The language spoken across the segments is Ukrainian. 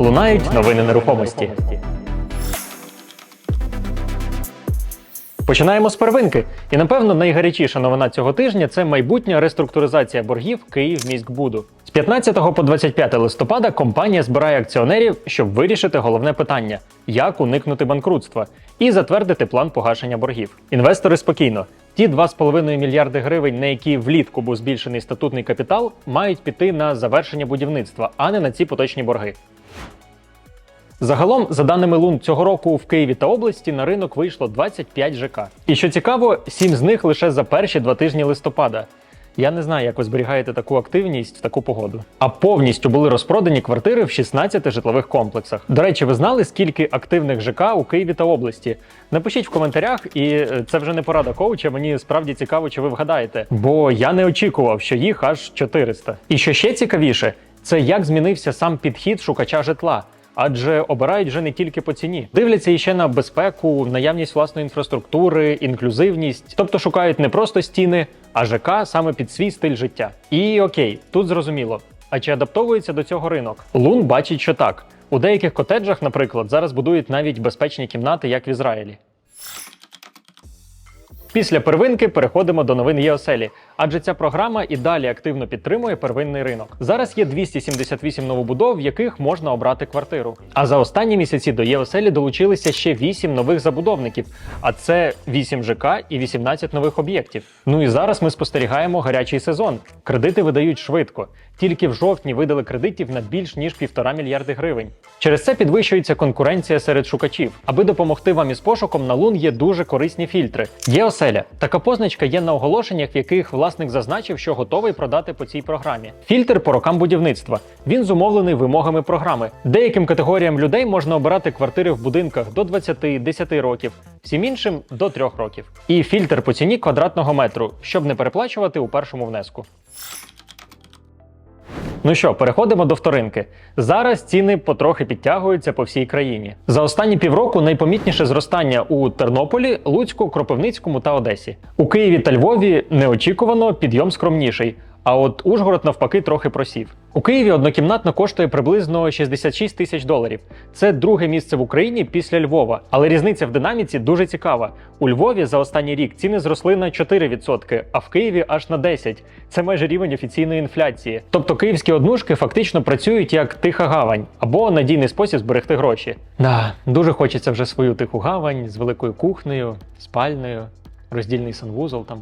Лунають новини нерухомості. Починаємо з первинки. І напевно найгарячіша новина цього тижня це майбутня реструктуризація боргів Київміськбуду. З 15 по 25 листопада компанія збирає акціонерів, щоб вирішити головне питання: як уникнути банкрутства і затвердити план погашення боргів. Інвестори спокійно. Ті 2,5 мільярди гривень, на які влітку був збільшений статутний капітал, мають піти на завершення будівництва, а не на ці поточні борги. Загалом, за даними Лун, цього року в Києві та області на ринок вийшло 25 ЖК. І що цікаво, 7 з них лише за перші два тижні листопада. Я не знаю, як ви зберігаєте таку активність в таку погоду. А повністю були розпродані квартири в 16 житлових комплексах. До речі, ви знали, скільки активних ЖК у Києві та області? Напишіть в коментарях, і е, це вже не порада коуча. Мені справді цікаво, чи ви вгадаєте. Бо я не очікував, що їх аж 400. І що ще цікавіше, це як змінився сам підхід шукача житла. Адже обирають вже не тільки по ціні, дивляться іще на безпеку, наявність власної інфраструктури, інклюзивність, тобто шукають не просто стіни, а ЖК саме під свій стиль життя. І окей, тут зрозуміло. А чи адаптовується до цього ринок? Лун бачить, що так. У деяких котеджах, наприклад, зараз будують навіть безпечні кімнати, як в Ізраїлі. Після первинки переходимо до новин ЄОСЕЛі, адже ця програма і далі активно підтримує первинний ринок. Зараз є 278 новобудов, в яких можна обрати квартиру. А за останні місяці до ЄОСЕЛі долучилися ще 8 нових забудовників, а це 8 ЖК і 18 нових об'єктів. Ну і зараз ми спостерігаємо гарячий сезон. Кредити видають швидко. Тільки в жовтні видали кредитів на більш ніж півтора мільярди гривень. Через це підвищується конкуренція серед шукачів. Аби допомогти вам із пошуком, на лун є дуже корисні фільтри. Є оселя. Така позначка є на оголошеннях, в яких власник зазначив, що готовий продати по цій програмі. Фільтр по рокам будівництва. Він зумовлений вимогами програми. Деяким категоріям людей можна обирати квартири в будинках до 20-10 років, всім іншим до 3 років. І фільтр по ціні квадратного метру, щоб не переплачувати у першому внеску. Ну що, переходимо до вторинки. Зараз ціни потрохи підтягуються по всій країні. За останні півроку найпомітніше зростання у Тернополі, Луцьку, Кропивницькому та Одесі. У Києві та Львові неочікувано підйом скромніший. А от Ужгород навпаки трохи просів. У Києві однокімнатна коштує приблизно 66 тисяч доларів. Це друге місце в Україні після Львова. Але різниця в динаміці дуже цікава. У Львові за останній рік ціни зросли на 4%, а в Києві аж на 10%. Це майже рівень офіційної інфляції. Тобто київські однушки фактично працюють як тиха гавань або надійний спосіб зберегти гроші. Да, дуже хочеться вже свою тиху гавань з великою кухнею, спальнею, роздільний санвузол там.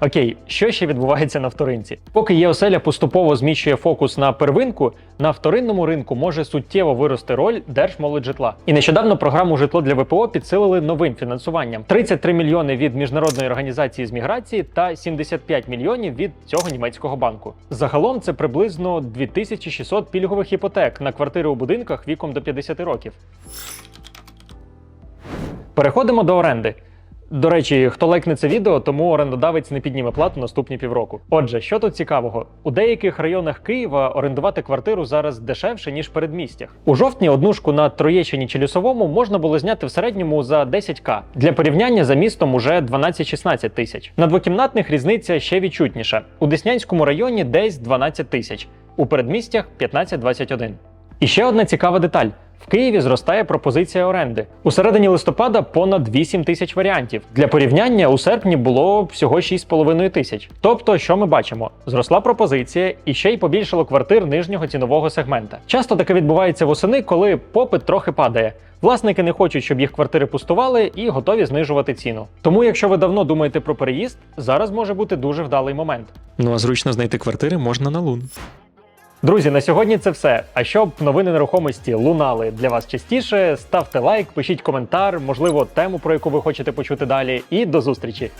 Окей, що ще відбувається на вторинці? Поки ЄОСЕЛЯ поступово зміщує фокус на первинку, на вторинному ринку може суттєво вирости роль Держмолоджитла. І нещодавно програму житло для ВПО підсилили новим фінансуванням: 33 мільйони від міжнародної організації з міграції та 75 мільйонів від цього німецького банку. Загалом це приблизно 2600 пільгових іпотек на квартири у будинках віком до 50 років. Переходимо до оренди. До речі, хто лайкне це відео, тому орендодавець не підніме плату наступні півроку. Отже, що тут цікавого? У деяких районах Києва орендувати квартиру зараз дешевше, ніж в передмістях. У жовтні однушку на Троєщині чи Лісовому можна було зняти в середньому за 10к. Для порівняння за містом уже 12-16 тисяч. На двокімнатних різниця ще відчутніша. У Деснянському районі десь 12 тисяч, у передмістях 15-21. І ще одна цікава деталь. В Києві зростає пропозиція оренди. У середині листопада понад 8 тисяч варіантів. Для порівняння у серпні було всього 6,5 тисяч. Тобто, що ми бачимо? Зросла пропозиція і ще й побільшало квартир нижнього цінового сегмента. Часто таке відбувається восени, коли попит трохи падає. Власники не хочуть, щоб їх квартири пустували і готові знижувати ціну. Тому, якщо ви давно думаєте про переїзд, зараз може бути дуже вдалий момент. Ну а зручно знайти квартири можна на лун. Друзі, на сьогодні це все. А щоб новини нерухомості лунали для вас частіше, ставте лайк, пишіть коментар, можливо, тему, про яку ви хочете почути далі. І до зустрічі!